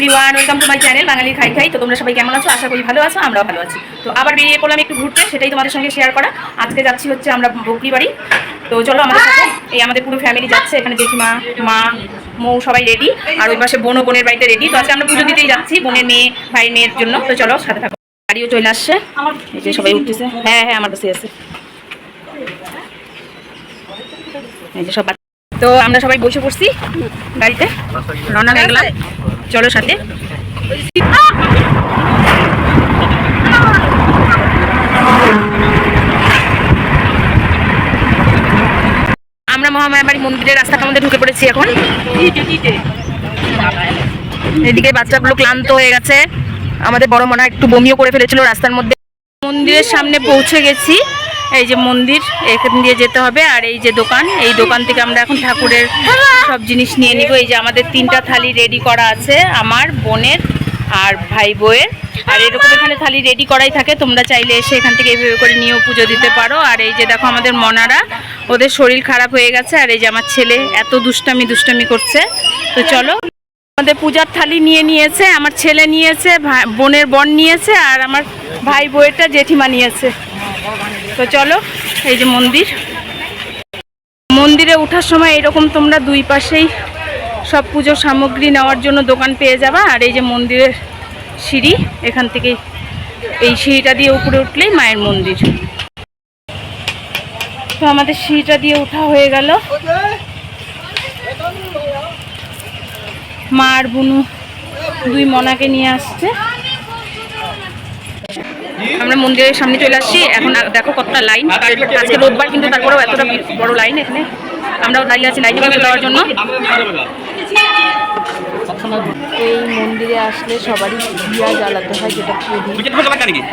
Everyone welcome to my channel Bangali Khai Khai. তো তোমরা সবাই কেমন আছো? আশা করি ভালো আছো, আমরাও ভালো আছি। তো আবার বেরিয়ে পড়লাম একটু ঘুরতে, সেটাই তোমাদের সঙ্গে শেয়ার করা। আজকে যাচ্ছি হচ্ছে আমরা বকরি বাড়ি তো চলো আমাদের সাথে, এই আমাদের পুরো ফ্যামিলি যাচ্ছে, এখানে জেঠিমা, মা, মৌ সবাই রেডি আর ওই পাশে বোনও বোনের বাড়িতে রেডি তো আজকে আমরা পুজো দিতেই যাচ্ছি, বোনের মেয়ে ভাই মেয়ের জন্য। তো চলো, সাথে থাকো। গাড়িও চলে আসছে। সবাই উঠতেছে। হ্যাঁ হ্যাঁ আমার কাছে আছে। সব তো আমরা সবাই বসে পড়ছি গাড়িতে রওনা হয়ে গেলাম। চলো সাথে। আমরা মহামায়াবাড়ি মন্দিরের রাস্তাটার মধ্যে ঢুকে পড়েছি এখন। এদিকে বাচ্চাগুলো ক্লান্ত হয়ে গেছে। আমাদের বড় মনে একটু বমিও করে ফেলেছিল রাস্তার মধ্যে। মন্দিরের সামনে পৌঁছে গেছি। এই যে মন্দির, এখান দিয়ে যেতে হবে। আর এই যে দোকান, এই দোকান থেকে আমরা এখন ঠাকুরের সব জিনিস নিয়ে নিব। এই যে আমাদের তিনটা থালি রেডি করা আছে, আমার বোনের আর ভাই বউয়ের। আর এরকম এখানে থালি রেডি করাই থাকে, তোমরা চাইলে এসে এখান থেকে এইভাবে করে নিয়েও পুজো দিতে পারো। আর এই যে দেখো আমাদের মনারা, ওদের শরীর খারাপ হয়ে গেছে। আর এই যে আমার ছেলে এত দুষ্টামি দুষ্টামি করছে। তো চলো, আমাদের পূজার থালি নিয়ে নিয়েছে, আমার ছেলে নিয়েছে বোনের বোন নিয়েছে, আর আমার ভাই বউয়েরটা জেঠিমা নিয়েছে। তো চলো, এই যে মন্দির। মন্দিরে ওঠার সময় এরকম তোমরা দুই পাশেই সব পুজোর সামগ্রী নেওয়ার জন্য দোকান পেয়ে যাবা। আর এই যে মন্দিরের সিঁড়ি, এখান থেকে এই সিঁড়িটা দিয়ে উপরে উঠলেই মায়ের মন্দির। তো আমাদের সিঁড়িটা দিয়ে ওঠা হয়ে গেল। মা আর বুনু দুই মনাকে নিয়ে আসছে। আমরা মন্দিরের সামনে চলে আসছি। এখন আর দেখো কতটা লাইন আজকে রোববার কিন্তু তারপরেও এতটা বড় লাইন এখানে। আমরাও দাঁড়িয়ে আছি লাইনে দেওয়ার জন্য। এই মন্দিরে আসলে সবারই দিয়া জ্বালাতে হয় যেটা প্রদীপ।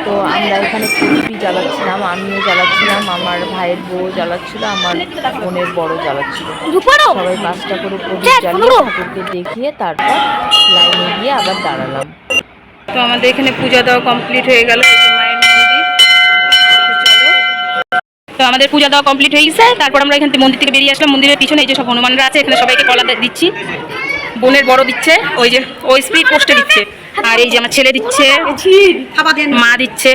তো আমরা এখানে প্রদীপই জ্বালাচ্ছিলাম আমিও জ্বালাচ্ছিলাম আমার ভাইয়ের বউ জ্বালাচ্ছিল আমার বোনের বড় জ্বালাচ্ছিল। সবাই পাঁচটা করে প্রদীপ জ্বালিয়ে ঠাকুরকে দেখিয়ে তারপর লাইনে গিয়ে আবার দাঁড়ালাম। তো আমাদের এখানে পূজা দেওয়া কমপ্লিট হয়ে গেল এই যে মায়ের মন্দির তো চলো। তো আমাদের পূজা দেওয়া কমপ্লিট হয়ে গেছে। তারপর আমরা এখান থেকে মন্দির থেকে বেরিয়ে আসলাম। মন্দিরের পিছনে এই যে সব হনুমানরা আছে, এখানে সবাইকে কলা দিচ্ছি। বোনের বড় দিচ্ছে, ওই যে ওই স্পিড পোস্টে দিচ্ছে। আর এই যে আমার ছেলে দিচ্ছে, মা দিচ্ছে।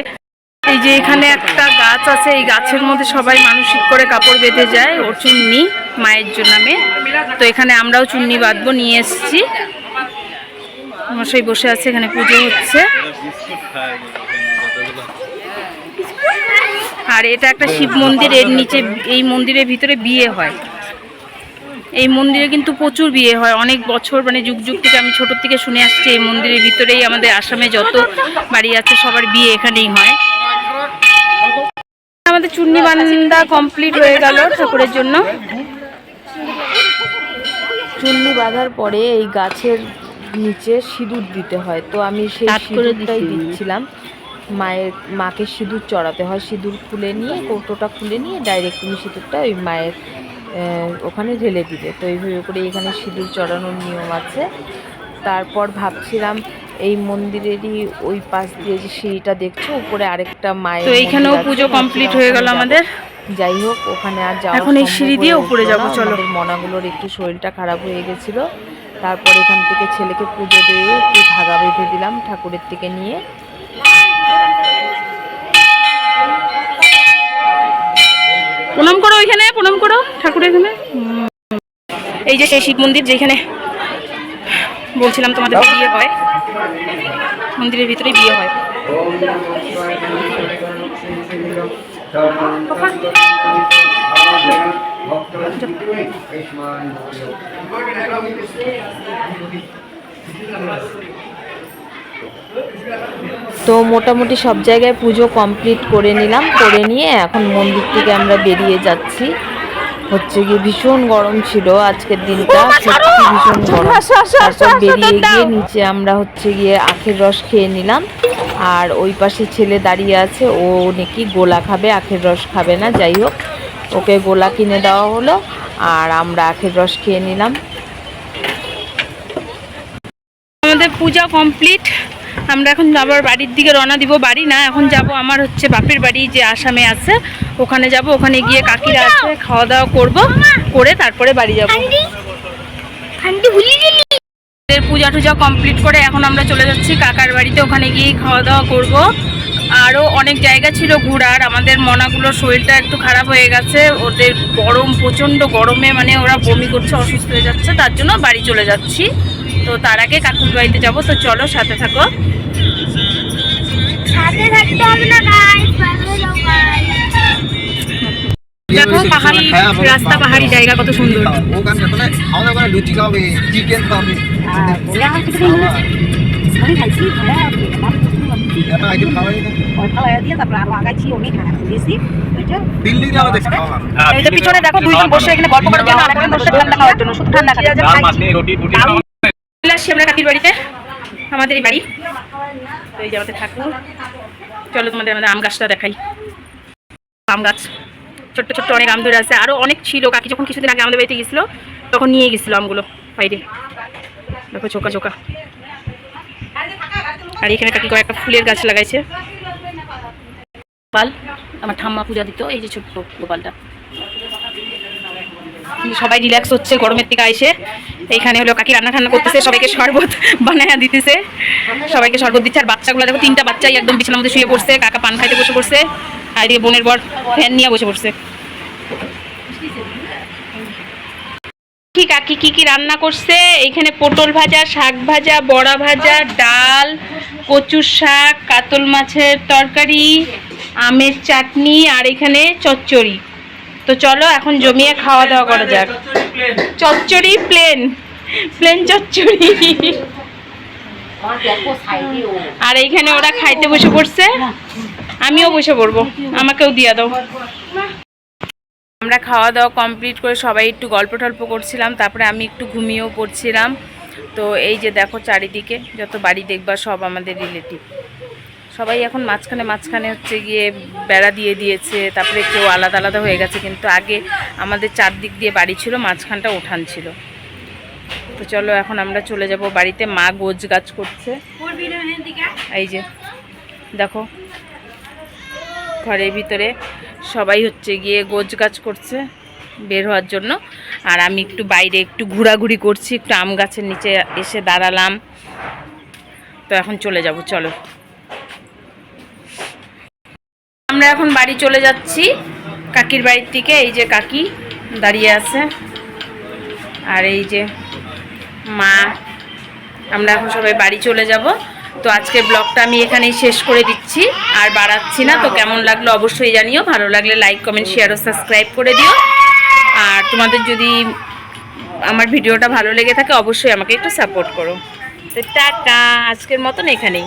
এই যে এখানে একটা গাছ আছে, এই গাছের মধ্যে সবাই মানসিক করে কাপড় বেঁধে যায়। ও চুন্নি, মায়ের জন্য নামে তো এখানে আমরাও চুন্নি বাঁধবো, নিয়ে এসেছি। মশাই বসে আছে, এখানে পুজো হচ্ছে। আর এটা একটা শিব মন্দির এর নিচে এই মন্দিরের ভিতরে বিয়ে হয়। এই মন্দিরে কিন্তু প্রচুর বিয়ে হয়। অনেক বছর মানে যুগ যুগ থেকে আমি ছোটোর থেকে শুনে আসছি এই মন্দিরের ভিতরেই আমাদের আসামে যত বাড়ি আছে সবার বিয়ে এখানেই হয়। আমাদের চুন্নি বান্দা কমপ্লিট হয়ে গেল ঠাকুরের জন্য। চুন্নি বাঁধার পরে এই গাছের নিচে সিঁদুর দিতে হয়। তো আমি সেই সিঁদুরটাই দিচ্ছিলাম। মায়ের মাকে সিঁদুর চড়াতে হয়। সিঁদুর খুলে নিয়ে কৌটোটা খুলে নিয়ে ডাইরেক্ট তুমি সিঁদুরটা ওই মায়ের ওখানে ঢেলে দিবে। তো এইভাবে করে এখানে সিঁদুর চড়ানোর নিয়ম আছে। তারপর ভাবছিলাম এই মন্দিরেরই ওই পাশ দিয়ে যে সিঁড়িটা দেখছ উপরে আরেকটা মায়ের তো এইখানেও পুজো কমপ্লিট হয়ে গেল আমাদের? যাই হোক ওখানে আর যাওয়া এখন এই সিঁড়ি দিয়ে উপরে যাব, চলো। মনাগুলোর একটু শরীরটা খারাপ হয়ে গেছিল। তারপর এখান থেকে ছেলেকে পুজো দিয়ে একটু ধাগা বেঁধে দিলাম ঠাকুরের থেকে নিয়ে। প্রণাম করো ওইখানে প্রণাম করো ঠাকুরের এখানে। এই যে সেই শিব মন্দির যেখানে বলছিলাম তোমাদের বিয়ে হয় মন্দিরের ভিতরেই বিয়ে হয়। তো মোটামুটি সব জায়গায় পুজো কমপ্লিট করে নিলাম করে নিয়ে এখন মন্দির থেকে আমরা বেরিয়ে যাচ্ছি। হচ্ছে গিয়ে ভীষণ গরম ছিল আজকের দিনটা সত্যি ভীষণ গরম। তারপর বেরিয়ে গিয়ে নিচে আমরা হচ্ছে গিয়ে আখের রস খেয়ে নিলাম। আর ওই পাশে ছেলে দাঁড়িয়ে আছে ও নাকি গোলা খাবে আখের রস খাবে না যাই হোক। ওকে গোলা কিনে দেওয়া হলো আর আমরা আখের রস খেয়ে নিলাম। আমাদের পূজা কমপ্লিট আমরা এখন আবার বাড়ির দিকে রওনা দিব। বাড়ি না এখন যাব আমার হচ্ছে বাপের বাড়ি যে আসামে আছে ওখানে যাব। ওখানে গিয়ে কাকিরা আছে খাওয়া দাওয়া করব করে তারপরে বাড়ি যাব। পূজা টুজা কমপ্লিট করে এখন আমরা চলে যাচ্ছি কাকার বাড়িতে। ওখানে গিয়ে খাওয়া দাওয়া করব। আরও অনেক জায়গা ছিল ঘোরার আমাদের মনাগুলোর শরীরটা একটু খারাপ হয়ে গেছে। ওদের গরম প্রচণ্ড গরমে মানে ওরা বমি করছে অসুস্থ হয়ে যাচ্ছে তার জন্য বাড়ি চলে যাচ্ছি। তো তার আগে কাকুর বাড়িতে যাব তো চলো সাথে থাকো দেখো পাহাড়ি রাস্তা পাহাড়ি জায়গা কত সুন্দর লুচি খাবে চিকেন খাবে পিছনে দেখো দুইজন বসে এখানে গল্প করার জন্য আরেকজন বসে ঠান্ডা খাওয়ার জন্য শুধু ঠান্ডা খাওয়ার জন্য আসছি আমরা কাকির বাড়িতে। আমাদের এই বাড়ি। তো এই যে আমাদের ঠাকুর। চলো তোমাদের আমাদের আম গাছটা দেখাই। আম গাছ। ছোট্ট ছোট্ট অনেক আম ধরে আছে। আরও অনেক ছিল। কাকি যখন কিছুদিন আগে আমাদের বাড়িতে গেছিল তখন নিয়ে গেছিল আমগুলো বাইরে। দেখো চোকা চোকা। আর এখানে কাকি কয়েকটা ফুলের গাছ লাগাইছে। গোপাল, আমার ঠাম্মা পূজা দিত। এই যে ছোট্ট গোপালটা। সবাই রিল্যাক্স হচ্ছে, গরমের থেকে আইসে। এইখানে হলো কাকি রান্না ঠান্না করতেছে সবাইকে শরবত বানায়া দিতেছে। সবাইকে শরবত দিচ্ছে। আর বাচ্চাগুলো দেখো তিনটা বাচ্চাই একদম বিছানার মধ্যে শুয়ে পড়ছে। কাকা পান খাইতে বসে পড়ছে। আর এদিকে বোনের বর ফ্যান নিয়ে বসে পড়ছে। কি কাকি কি কি রান্না করছে? এইখানে পটল ভাজা শাক ভাজা বড়া ভাজা ডাল কচুর শাক কাতল মাছের তরকারি আমের চাটনি আর এখানে চচ্চড়ি। তো চলো এখন জমিয়ে খাওয়া দাওয়া করা যাক। চচ্চড়ি প্লেন প্লেন চচ্চড়ি। আর এইখানে ওরা খাইতে বসে পড়ছে। আমিও বসে পড়ব। আমাকেও দিয়া দাও। আমরা খাওয়া দাওয়া কমপ্লিট করে সবাই একটু গল্প টল্প করছিলাম, তারপরে আমি একটু ঘুমিয়েও পড়ছিলাম। তো এই যে দেখো চারিদিকে, যত বাড়ি দেখবা সব আমাদের রিলেটিভ সবাই এখন মাঝখানে মাঝখানে হচ্ছে গিয়ে বেড়া দিয়ে দিয়েছে, তারপরে কেউ আলাদা আলাদা হয়ে গেছে, কিন্তু আগে আমাদের চারদিক দিয়ে বাড়ি ছিল, মাঝখানটা উঠান ছিল। তো চলো এখন আমরা চলে যাব বাড়িতে, মা গোজ গাছ করছে। এই যে, দেখো, ঘরের ভিতরে সবাই হচ্ছে গিয়ে গোজ গাছ করছে বের হওয়ার জন্য। আর আমি একটু বাইরে একটু ঘোরাঘুরি করছি, একটু আম গাছের নিচে এসে দাঁড়ালাম। তো এখন চলে যাব, চলো। আমরা এখন বাড়ি চলে যাচ্ছি কাকির বাড়ির থেকে এই যে কাকি দাঁড়িয়ে আছে। আর এই যে মা, আমরা এখন সবাই বাড়ি চলে যাব। তো আজকের ব্লগটা আমি এখানেই শেষ করে দিচ্ছি। আর বাড়াচ্ছি না, তো কেমন লাগল অবশ্যই জানিও। ভালো লাগলে লাইক কমেন্ট শেয়ার ও সাবস্ক্রাইব করে দিও। আর তোমাদের যদি আমার ভিডিওটা ভালো লেগে থাকে, অবশ্যই আমাকে একটু সাপোর্ট করো। তো টাটা, আজকের মতন এখানেই।